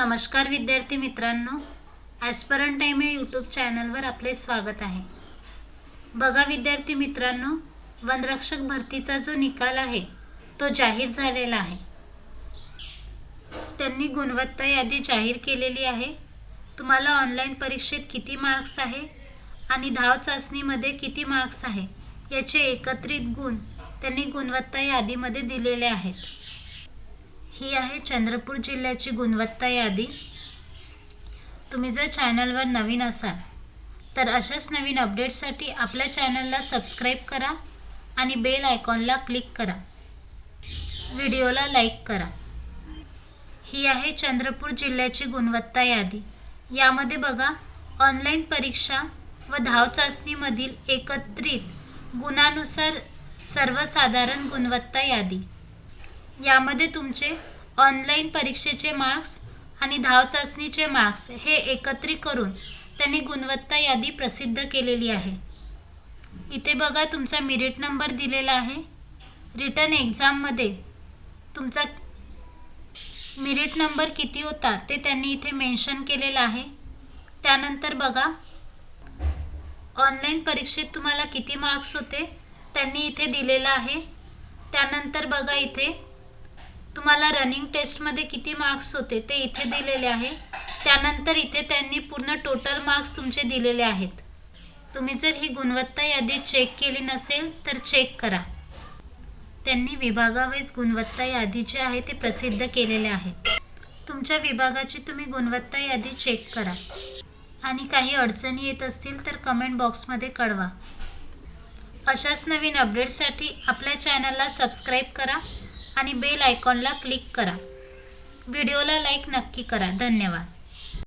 नमस्कार विद्यार्थी मित्रांनो ॲस्परन टाईम या यूट्यूब चॅनलवर आपले स्वागत आहे. बघा विद्यार्थी मित्रांनो वनरक्षक भरतीचा जो निकाल आहे तो जाहीर झालेला आहे. त्यांनी गुणवत्ता यादी जाहीर केलेली आहे. तुम्हाला ऑनलाईन परीक्षेत किती मार्क्स आहे आणि धाव चाचणीमध्ये किती मार्क्स आहे याचे एकत्रित गुण त्यांनी गुणवत्ता यादीमध्ये दिलेले आहेत. ही आहे चंद्रपूर जिल्ह्याची गुणवत्ता यादी. तुम्ही जर चॅनलवर नवीन असाल तर अशाच नवीन अपडेटसाठी आपल्या चॅनलला सबस्क्राईब करा आणि बेल आयकॉनला क्लिक करा. व्हिडिओला लाईक करा. ही आहे चंद्रपूर जिल्ह्याची गुणवत्ता यादी. यामध्ये बघा ऑनलाईन परीक्षा व धाव चाचणीमधील एकत्रित गुणानुसार सर्वसाधारण गुणवत्ता यादी. यामध्ये तुमचे ऑनलाईन परीक्षेचे मार्क्स आणि धाव चाचणीचे मार्क्स हे एकत्रित करून त्यांनी गुणवत्ता यादी प्रसिद्ध केलेली आहे. इथे बघा तुमचा मिरिट नंबर दिलेला आहे. रिटर्न एक्झाममध्ये तुमचा मिरिट नंबर किती होता ते त्यांनी इथे मेन्शन केलेलं आहे. त्यानंतर बघा ऑनलाईन परीक्षेत तुम्हाला किती मार्क्स होते त्यांनी इथे दिलेलं आहे. त्यानंतर बघा इथे तुम्हाला रनिंग टेस्टमध्ये किती मार्क्स होते ते इथे दिलेले आहे. त्यानंतर इथे त्यांनी पूर्ण टोटल मार्क्स तुमचे दिलेले आहेत. तुम्ही जर ही गुणवत्ता यादी चेक केली नसेल तर चेक करा. त्यांनी विभागावाईज गुणवत्ता यादी जे आहे ते प्रसिद्ध केलेले आहेत तुमच्या विभागाची तुम्ही गुणवत्ता यादी चेक करा. आणि काही अडचणी येत असतील तर कमेंट बॉक्समध्ये कळवा. अशाच नवीन अपडेटसाठी आपल्या चॅनलला सबस्क्राईब करा. आणि बेल आयकॉनला क्लिक करा. व्हिडिओला लाईक नक्की करा. धन्यवाद.